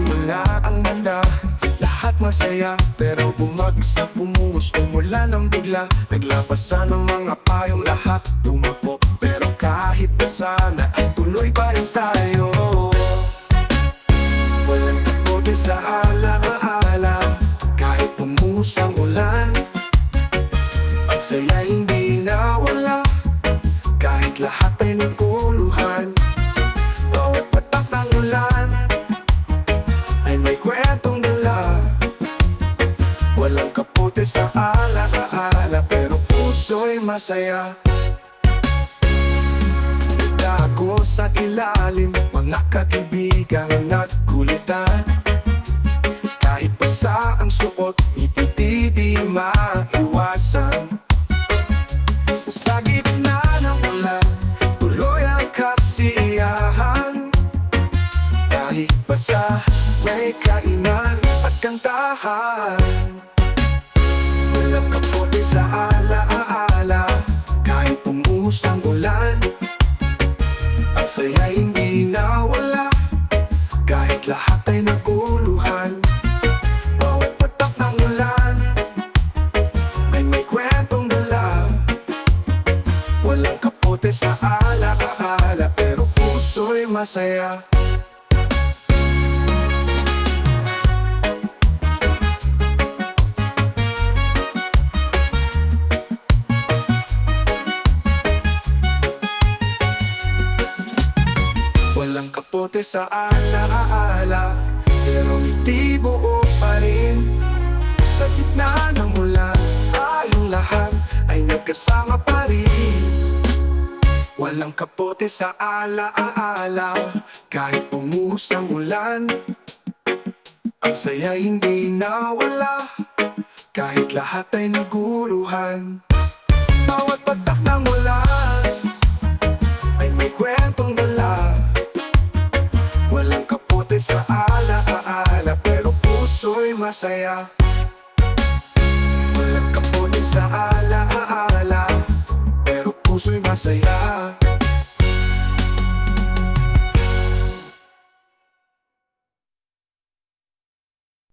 wala ang ganda. Lahat masaya pero bumagsak Bumuhos umulan ng bigla. Naglabasan ng mga payong lahat Tumakbo. Pero kahit na sana Ay tuloy pa rin tayo. Walang tapote sa alaala. Kahit bumuhos ulan Ang saya hindi nawala. Kahit lahat ay nagkuluhan Walang kapote sa alaala Pero puso'y masaya. Dago sa ilalim Mga kaibigang nagkulitan Kahit basa ang suot Hindi di maiwasan. Sa gitna ng ulan Tuloy ang kasiyahan. Kahit basa May kainan at kantahan pumuhos ang ulan Ang saya hindi nawala. Kahit lahat ay naguluhan Bawat patak ng ulan Ay may kwentong dala. Walang kapote sa alaala Pero puso'y masaya Kapote sa alaala Pero hindi buo pa rin. Sa gitna ng ulan Tayong lahat ay nagkasama pa rin. Walang kapote sa alaala Kahit pumuhos ang ulan. Ang saya hindi nawala Kahit lahat ay naguluhan. Bawat patak ng ulan puso'y masaya. Walang kapote sa alaala Pero puso'y masaya